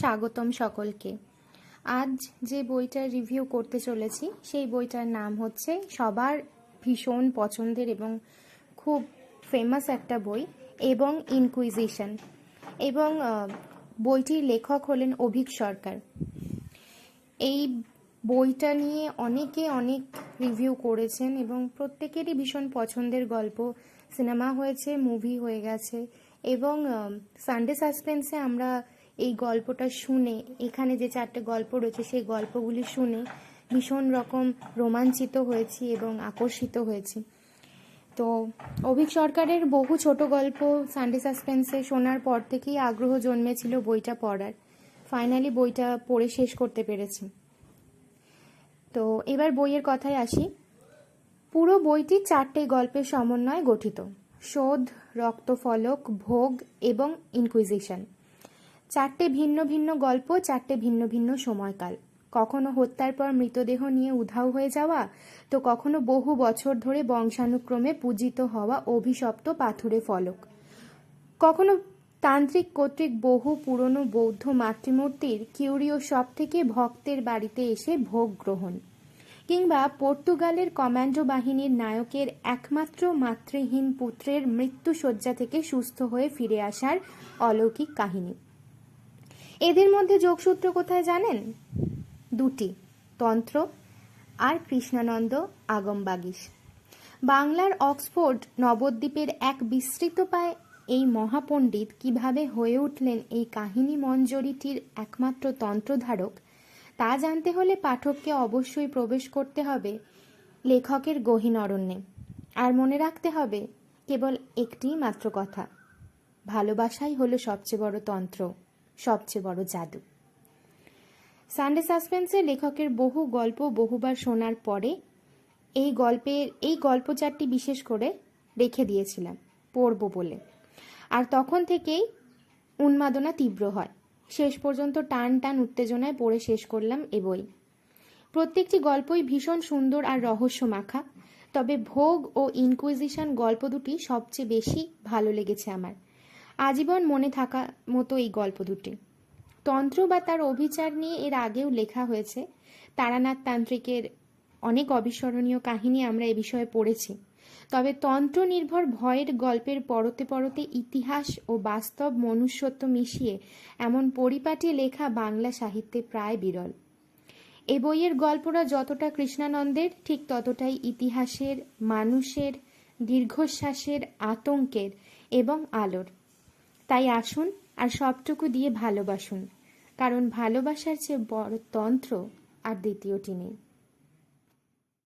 স্বাগতম সকলকে। আজ যে বইটার রিভিউ করতে চলেছি, সেই বইটার নাম হচ্ছে সবার ভীষণ পছন্দের এবং খুব ফেমাস একটা বই, এবং ইনকুইজিশন এবং বইটির লেখক হলেন অভিক সরকার। এই বইটা নিয়ে অনেকে অনেক রিভিউ করেছেন এবং প্রত্যেকেরই ভীষণ পছন্দের গল্প। সিনেমা হয়েছে, মুভি হয়ে গেছে, এবং সানডে সাসপেন্সে আমরা এই গল্পটা শুনে, এখানে যে চারটে গল্প রয়েছে, সেই গল্পগুলি শুনে ভীষণ রকম রোমাঞ্চিত হয়েছি এবং আকর্ষিত হয়েছি। তো অভিক সরকারের বহু ছোট গল্প সানডে সাসপেন্সে শোনার পর থেকেই আগ্রহ জন্মেছিল বইটা পড়ার। ফাইনালি বইটা পড়ে শেষ করতে পেরেছি। তো এবার বইয়ের কথায় আসি। পুরো বইটি চারটে গল্পের সমন্বয়ে গঠিত। শোধ, রক্তফলক, ভোগ এবং ইনকুইজিশন চারটে ভিন্ন ভিন্ন গল্প, চারটে ভিন্ন ভিন্ন সময়কাল। কখনো হত্যার পর মৃতদেহ নিয়ে উধাও হয়ে যাওয়া, তো কখনো বহু বছর ধরে বংশানুক্রমে পূজিত হওয়া অভিশপ্ত পাথুরে ফলক। কখনো তান্ত্রিক কর্তৃক বহু পুরনো বৌদ্ধ মাতৃমূর্তির কিউরিও সব থেকে ভক্তের বাড়িতে এসে ভোগ গ্রহণ, কিংবা পর্তুগালের কমান্ডো বাহিনীর নায়কের একমাত্র মাতৃহীন পুত্রের মৃত্যুশয্যা থেকে সুস্থ হয়ে ফিরে আসার অলৌকিক কাহিনী। এদের মধ্যে যোগসূত্র কোথায় জানেন? দুটি, তন্ত্র আর কৃষ্ণানন্দ আগমবাগিস বাংলার অক্সফোর্ড নবদ্বীপের এক বিস্তৃত পায় এই মহাপণ্ডিত কীভাবে হয়ে উঠলেন এই কাহিনী মঞ্জরিটির একমাত্র তন্ত্রধারক, তা জানতে হলে পাঠককে অবশ্যই প্রবেশ করতে হবে লেখকের গহীন অরণ্যে। আর মনে রাখতে হবে, কেবল একটিই মাত্র কথা, ভালোবাসাই হলো সবচেয়ে বড় তন্ত্র। সবচেয়ে বড় জাদু। সানডে সাসপেন্সের লেখকের বহু গল্প বহুবার শোনার পরে এই গল্পের এই গল্প চারটি বিশেষ করে রেখে দিয়েছিলাম, পড়ব বলে। আর তখন থেকেই উন্মাদনা তীব্র হয়। শেষ পর্যন্ত টান টান উত্তেজনায় পড়ে শেষ করলাম এ বই। প্রত্যেকটি গল্পই ভীষণ সুন্দর আর রহস্য মাখা তবে ভোগ ও ইনকুইজিশন গল্প দুটি সবচেয়ে বেশি ভালো লেগেছে আমার। আজীবন মনে থাকা মতো এই গল্প দুটি। তন্ত্র বা তার অভিচার নিয়ে এর আগেও লেখা হয়েছে। তারানাথ তান্ত্রিকের অনেক অবিস্মরণীয় কাহিনী আমরা এ বিষয়ে পড়েছি। তবে তন্ত্র নির্ভর ভয়ের গল্পের পরতে পরতে ইতিহাস ও বাস্তব মনুষ্যত্ব মিশিয়ে এমন পরিপাটি লেখা বাংলা সাহিত্যে প্রায় বিরল। এ বইয়ের গল্পটা যতটা কৃষ্ণানন্দের, ঠিক ততটাই ইতিহাসের, মানুষের, দীর্ঘশ্বাসের, আতঙ্কের এবং আলোর। তাই আসুন আর সবটুকু দিয়ে ভালোবাসুন কারণ ভালোবাসার চেয়ে বড় তন্ত্র আর দ্বিতীয়টি নেই।